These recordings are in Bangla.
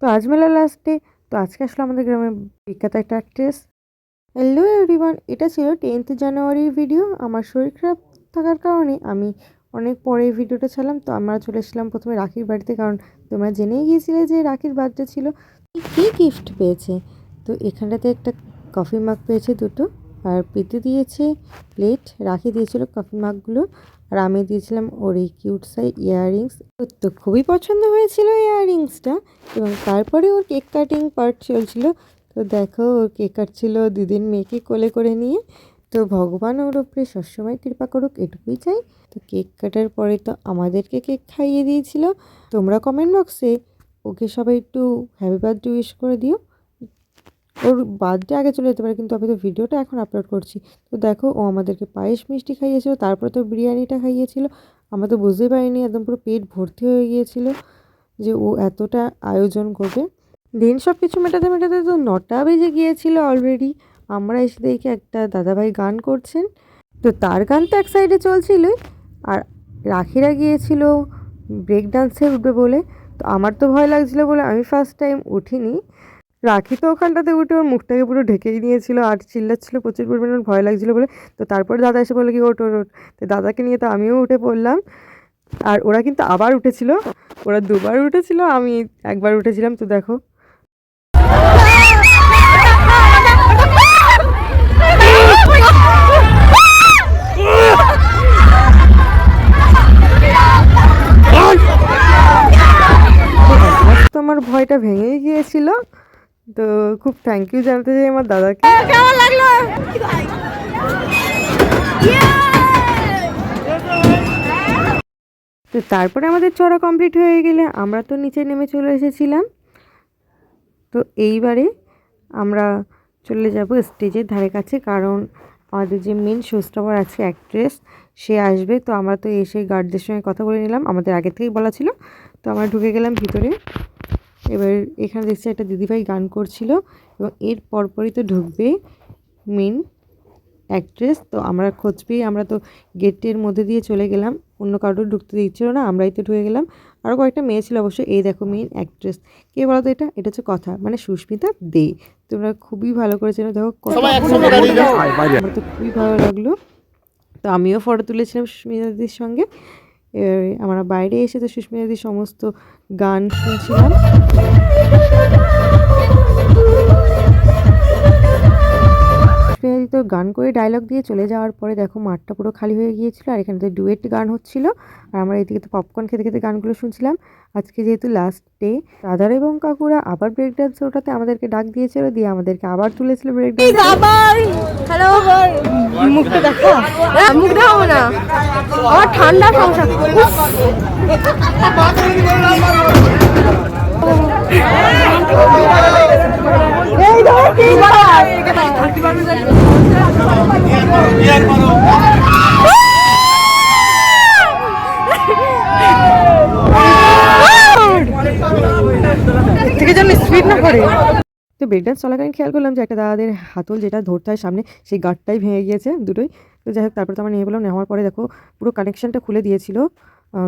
তো আজ মেলা লাস্ট ডে তো আজকে আসলে আমাদের গ্রামে বিখ্যাত একটা অ্যাক্ট্রেস হ্যালো এভরিওয়ান এটা ছিল টেন্থ জানুয়ারির ভিডিও আমার শরীর খারাপ থাকার কারণে আমি অনেক পরে ভিডিওটা ছাড়লাম, তো আমরা চলে এসেছিলাম প্রথমে রাখির বাড়িতে, কারণ তোমরা জেনেই গিয়েছিলে যে রাখির বার্থডে ছিল। কী গিফট পেয়েছে? তো এখানটাতে একটা কফি মাগ পেয়েছে দুটো, আর প্রীতি দিয়েছে প্লেট রাখি দিয়েছিল কফি মাগগুলো আর আমি দিয়েছিলাম ওর এই কিউট সাই ইয়াররিংস ওর তো খুবই পছন্দ হয়েছিল ইয়াররিংসটা এবং তারপরে ওর কেক কাটিং পার্ট চলছিল। তো দেখো ওর কেক কাটছিল দিদির মেয়েকে কোলে করে নিয়ে। তো ভগবান ওর উপরে সবসময় কৃপা করুক, এটুকুই চাই। তো কেক কাটার পরে তো আমাদেরকে কেক খাইয়ে দিয়েছিল। তোমরা কমেন্ট বক্সে ওকে সবাই একটু হ্যাপি বার্থডে উইশ করে দিও। ওর বার্থডে আগে চলে যেতে পারে, কিন্তু আমি তো ভিডিওটা এখন আপলোড করছি। তো দেখো, ও আমাদেরকে পায়েস মিষ্টি খাইয়েছিল, তারপরে তো বিরিয়ানিটা খাইয়েছিল। আমরা তো বুঝতেই পারিনি, একদম পুরো পেট ভর্তি হয়ে গিয়েছিল যে ও এতটা আয়োজন করবে। দিন সব কিছু মেটাতে মেটাতে তো নটা বেজে গিয়েছিল অলরেডি আমরা এসে দেখি একটা দাদাভাই গান করছেন। তো তার গান তো এক সাইডে চলছিলই, আর রাখিরা গিয়েছিল ব্রেক ডান্সে উঠবে বলে। তো আমার তো ভয় লাগছিল বলে আমি ফার্স্ট টাইম উঠিনি। রাখি তো ওখানটাতে উঠে ওর মুখটাকে পুরো ঢেকেই নিয়েছিল আর চিল্লাচ্ছিল, প্রচুর পরিমাণে ভয় লাগছিল বলে। তো তারপরে দাদা এসে বলে কি ওট ওট তো দাদাকে নিয়ে তো আমিও উঠে পড়লাম। আর ওরা কিন্তু আবার উঠেছিল। ওরা দুবার উঠেছিল, আমি একবার উঠেছিলাম, তো দেখো। তো আমার ভয়টা ভেঙেই গিয়েছিল। তো খুব থ্যাংক ইউ জানাতে চাই আমার দাদাকে। কেমন লাগল? তো তারপরে আমাদের চড়া কমপ্লিট হয়ে গেলে আমরা তো নিচে নেমে চলে এসেছিলাম। তো এইবারে আমরা চলে যাব স্টেজের ধারে কাছে কারণ আমাদের যে মেন শোস্টপার আছে অ্যাক্ট্রেস সে আসবে। তো আমরা তো এসে গার্ডদের সঙ্গে কথা বলে নিলাম। আমাদের আগে থেকেই বলা ছিল। তো আমরা ঢুকে গেলাম ভিতরে। এবার এখানে দেখছি একটা দিদিভাই গান করছিল এবং এর পরপরই তো ঢুকবে মেন অ্যাক্ট্রেস তো আমরা খোঁজ পেয়ে আমরা তো গেটের মধ্যে দিয়ে চলে গেলাম অন্য কারোর ঢুকতে দিচ্ছিল না আমরাই তো ঢুকে গেলাম। আরও কয়েকটা মেয়ে ছিল অবশ্যই এই দেখো মেন অ্যাক্ট্রেস কে বলো তো এটা? এটা হচ্ছে কথা মানে সুস্মিতা দে। তোমরা খুবই ভালো করেছিল দেখো আমার তো খুবই ভালো লাগল। তো আমিও ফটো তুলেছিলাম সুস্মিতা দিদির সঙ্গে। এবার আমরা বাইরে এসে তো সুস্মিতা দি সমস্ত গান শুনছিলাম। তো গান করে ডায়লগ দিয়ে চলে যাওয়ার পরে দেখো মাঠটা পুরো খালি হয়ে গিয়েছিল আর এখানে তো ডুয়েট গান হচ্ছিল। আর আমরা এদিকে তো পপকর্ন খেতে খেতে গানগুলো শুনছিলাম। আজকে যেহেতু লাস্ট ডে দাদার এবং কাকুরা আবার ব্রেক ডান্স ওটাতে আমাদেরকে ডাক দিয়েছিল, দিয়ে আমাদেরকে আবার তুলেছিল ব্রেক ডান্স হ্যালো মুখটা দেখো। মুখ না? আমার ঠান্ডা সমস্যা। এই ধরো তিনবার। থেকে যেন স্পিড না করে। তো ব্রেক ডান্স চলাকালীন খেয়াল করলাম যে একটা দাদাদের হাতল যেটা ধরতে হয় সামনে সেই গার্ডটাই ভেঙে গিয়েছে দুটোই। তো যাই হোক তারপর তো আমরা নিয়ে বললাম নেওয়ার পরে দেখো পুরো কানেকশনটা খুলে দিয়েছিল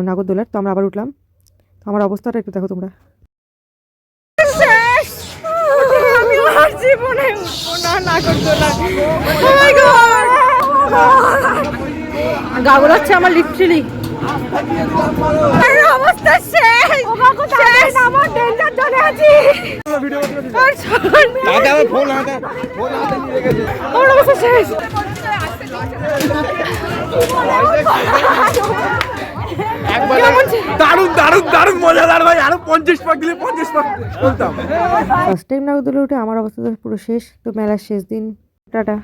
নাগরদোলার। তো আমরা আবার উঠলাম। তো আমার অবস্থাটা একটু দেখো তোমরা। জীবনে না নাগরদোলা Oh! গা গোলাচ্ছে আমার লিটারালি অবস্থা শেষ। শেষ। আমার ডেঞ্জার জোনে আছি। আর ছাড় না। আমার অবস্থা শেষ। দারুণ দারুণ দারুণ মজাদার ভাই। আরও পঞ্চাশ পাক দিলে পঞ্চাশ পাক বলতাম। ফার্স্ট টাইম নাগরদোলা উঠে আমার অবস্থা পুরো শেষ। তো মেলার শেষ দিন। টাটা।